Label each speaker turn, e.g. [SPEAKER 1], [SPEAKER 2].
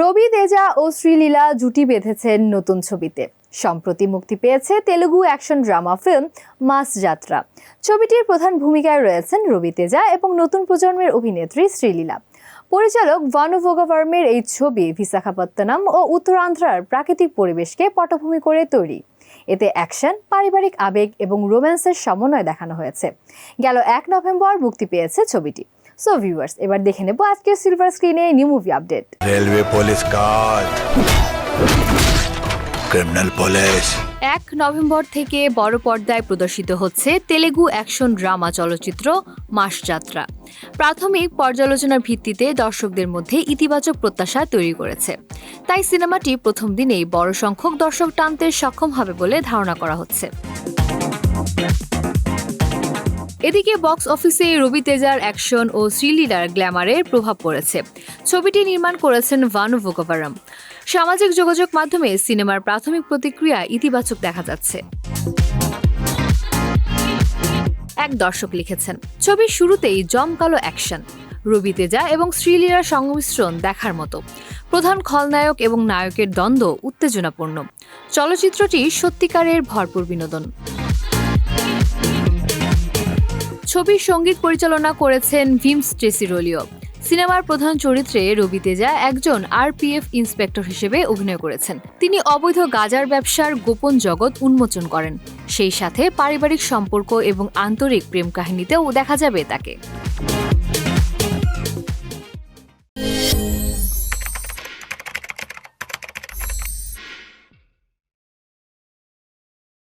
[SPEAKER 1] রবি তেজা ও শ্রীলীলা জুটি বেঁধেছেন নতুন ছবিতে। সম্প্রতি মুক্তি পেয়েছে Telugu action drama film Mass Jathara. ছবিটির প্রধান ভূমিকায় রয়েছেন রবি তেজা এবং নতুন প্রজন্মের অভিনেত্রী শ্রীলীলা। পরিচালক ভানু ভোগাভার্মের এই ছবি বিশাখাপত্তনম ও উত্তরান্ধ্রার প্রাকৃতিক পরিবেশকে পটভূমি করে তৈরি। এতে অ্যাকশন, পারিবারিক আবেগ এবং রোম্যান্সের সমন্বয় দেখানো হয়েছে। গেল এক নভেম্বর মুক্তি পেয়েছে ছবিটি। সো ভিউয়ার্স এবার দেখে নেব আজকে সিলভার স্ক্রিনে new movie update
[SPEAKER 2] railway police কাজ ক্রিমিনাল পুলিশ
[SPEAKER 1] এক নভেম্বর থেকে বড় পর্দায় প্রদর্শিত হচ্ছে তেলেগু অ্যাকশন ড্রামা চলচ্চিত্র মাসযাত্রা। প্রাথমিক পর্যালোচনার ভিত্তিতে দর্শকদের মধ্যে ইতিবাচক প্রত্যাশা তৈরি করেছে। তাই সিনেমাটি প্রথম দিনেই বড় সংখ্যক দর্শক টানতে সক্ষম হবে বলে ধারণা করা হচ্ছে। এদিকে বক্স অফিসে রবি তেজার অ্যাকশন ও শ্রীলীলার গ্ল্যামারের প্রভাব পড়েছে। ছবিটি নির্মাণ করেছেন ভানু ভোগভারাম সামাজিক যোগাযোগ মাধ্যমে সিনেমার প্রাথমিক প্রতিক্রিয়া ইতিবাচক দেখা যাচ্ছে। এক দর্শক লিখেছেন, ছবির শুরুতেই জমকালো অ্যাকশন। রবি তেজা এবং শ্রীলীলার সংমিশ্রণ দেখার মতো। প্রধান খলনায়ক এবং নায়কের দ্বন্দ্ব উত্তেজনাপূর্ণ। চলচ্চিত্রটি সত্যিকারের ভরপুর বিনোদন। ছবির সংগীত পরিচালনা করেছেন ভিমস ট্রেসিরোলিও সিনেমার প্রধান চরিত্রে রবি তেজা একজন আরপিএফ ইন্সপেক্টর হিসেবে অভিনয় করেছেন। তিনি অবৈধ গাজার ব্যবসার গোপন জগৎ উন্মোচন করেন। সেই সাথে পারিবারিক সম্পর্ক এবং আন্তরিক প্রেম কাহিনীতেও দেখা যাবে তাকে।